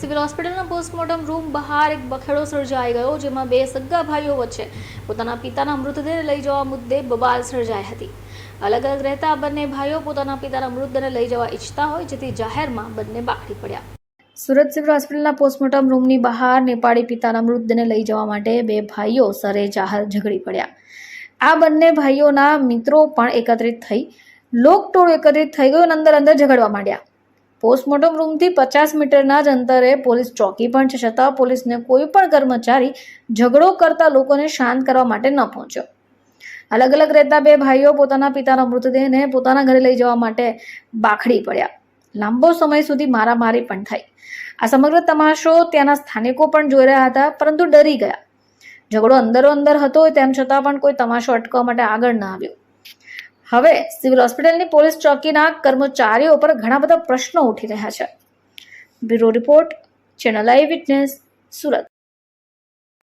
Civil હોસ્પિટલના postmortem room બહાર એક બખેડો સર્જાઈ ગયો, જેમાં બે સગા ભાઈઓ વચ્ચે પોતાના પિતાના મૃતદેહ લઈ જવા મુદ્દે બબાલ સર્જાઈ હતી. અલગ અલગ રહેતા બંને ભાઈઓ પોતાના પિતાના મૃતદેહને લઈ જવા ઈચ્છતા હોય, જેથી જાહેરમાં બંને બાકડી પડ્યા. સુરત સિવિલ હોસ્પિટલના પોસ્ટમોર્ટમ રૂમની બહાર નેપાળી પિતાના મૃતદેહને લઈ જવા માટે બે ભાઈઓ સરે જાહેર ઝઘડી પડ્યા. આ બંને ભાઈઓના મિત્રો પણ એકત્રિત થઈ, લોકટોળું એકત્રિત થઈ ગયો અને અંદર અંદર ઝઘડવા માંડ્યા. પોસ્ટમોર્ટમ રૂમથી પચાસ મીટરના જ અંતરે પોલીસ ચોકી પણ છે, છતાં પોલીસને કોઈ પણ કર્મચારી ઝઘડો કરતા લોકોને શાંત કરવા માટે ન પહોંચ્યો. અલગ અલગ રહેતા બે ભાઈઓ પોતાના પિતાના મૃતદેહને પોતાના ઘરે લઈ જવા માટે બાખડી પડ્યા. લાંબો સમય સુધી મારામારી પણ થઈ. આ સમગ્ર તમાશો ત્યાંના સ્થાનિકો પણ જોઈ રહ્યા હતા, પરંતુ ડરી ગયા. ઝઘડો અંદરો અંદર હતો, તેમ છતાં પણ કોઈ તમાશો અટકવા માટે આગળ ન આવ્યો. હવે સિવિલ હોસ્પિટલની પોલીસ ચોકીના કર્મચારીઓ પર ઘણા બધા પ્રશ્નો ઉઠી રહ્યા છે. Bureau report, channel I witness, Surat.